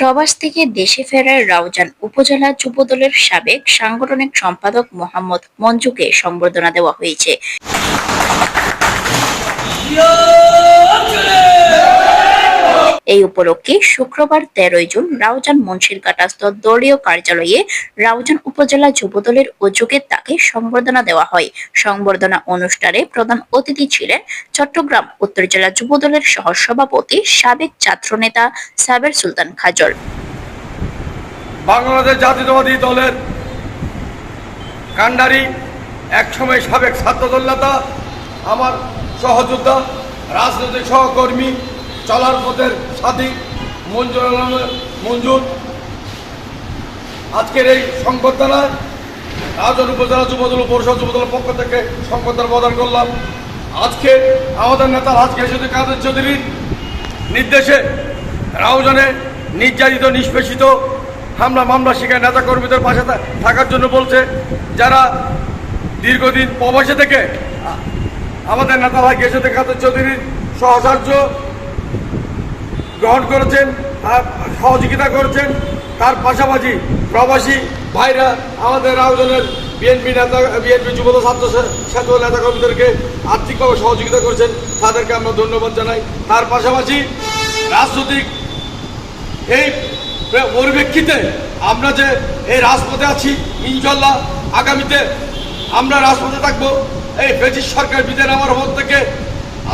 প্রবাস থেকে দেশে ফেরার রাউজান উপজেলা যুবদলের সাবেক সাংগঠনিক সম্পাদক মোহাম্মদ মঞ্জুকে সংবর্ধনা দেওয়া হয়েছে। এই উপলক্ষে শুক্রবার তেরোই জুন রাউজান মুন্সিরঘাটাস্থ দলীয় কার্যালয়ে রাউজান উপজেলা যুবদলের উদ্যোগে তাকে সংবর্ধনা দেওয়া হয়। সংবর্ধনা অনুষ্ঠানে প্রধান অতিথি ছিলেন চট্টগ্রাম উত্তর জেলা যুবদলের সহ সভাপতি সাবেক ছাত্রনেতা সাবের সুলতান খাজল বাংলাদেশ জাতীয়তাবাদী দলের কাণ্ডারি, একসময় সাবেক ছাত্রদল নেতা, আমার সহযোদ্ধা, রাজনৈতিক সহকর্মী চলার পথের সাথী মঞ্জুর মঞ্জুর। আজকের এই সংবর্ধনায় রাজন উপজেলা যুবদল পরিষদ যুবদলের পক্ষ থেকে সংবর্ধনা প্রদান করলাম। আজকে আমাদের নেতা রাজকে শুধু কাদের চৌধুরীর নির্দেশে রাউজনে নির্যাতিত, নিষ্পেষিত হামলা মামলা শিকার নেতা কর্মীদের পাশে থাকার জন্য বলছে, যারা দীর্ঘদিন প্রবাসে থেকে আমাদের নেতা ভাই গেছে কাদের চৌধুরীর সহচার্য গ্রহণ করেছেন আর সহযোগিতা করেছেন, তার পাশাপাশি প্রবাসী ভাইরা আমাদের রাউজনের বিএনপি নেতা, বিএনপি যুবদ ছাত্র ছাত্র নেতা কর্মীদেরকে আর্থিকভাবে সহযোগিতা করেছেন, তাদেরকে আমরা ধন্যবাদ জানাই। তার পাশাপাশি রাজনৈতিক এই পরিপ্রেক্ষিতে আমরা যে এই রাজপথে আছি ইনশাল্লাহ আগামীতে আমরা রাজপথে থাকব। এই ব্রিটিশ সরকার বিদায় নেওয়ার পর থেকে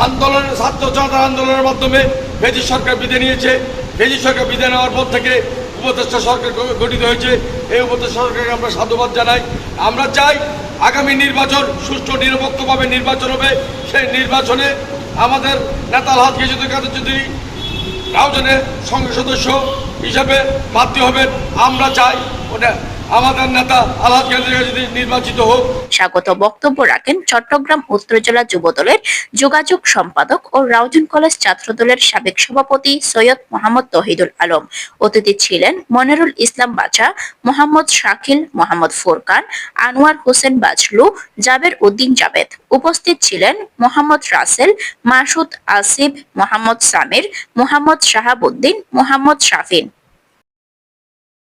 আন্দোলনের, ছাত্র জনতা আন্দোলনের মাধ্যমে ব্রিটিশ সরকার বিদায় নিয়েছে। ব্রিটিশ সরকার বিদায় নেওয়ার পর থেকে উপদেষ্টা সরকার গঠিত হয়েছে। এই উপদেষ্টা সরকারকে আমরা সাধুবাদ জানাই। আমরা চাই আগামী নির্বাচন সুষ্ঠু, নিরপেক্ষভাবে নির্বাচন হবে। সেই নির্বাচনে আমাদের নেতা হাত গেছে কাদের যদি রাউজনের সংসদ সদস্য হিসাবে বাধ্য হবেন, আমরা চাই ওটা স্বাগত বক্তব্য রাখেন চট্টগ্রাম উত্তর জেলা যুবদলের যোগাযোগ সম্পাদক ও রাউজান কলেজ ছাত্রদলের সাবেক সভাপতি সৈয়দ মোহাম্মদ তহিদুল আলম। অতিথি ছিলেন মনিরুল ইসলাম বাছা, মোহাম্মদ শাকিল, মোহাম্মদ ফোরকান, আনোয়ার হোসেন বাজলু, জাবের উদ্দিন জাবেদ। উপস্থিত ছিলেন মোহাম্মদ রাসেল, মাসুদ আসিফ, মোহাম্মদ সামির, মোহাম্মদ শাহাবুদ্দিন, মোহাম্মদ শাফিন।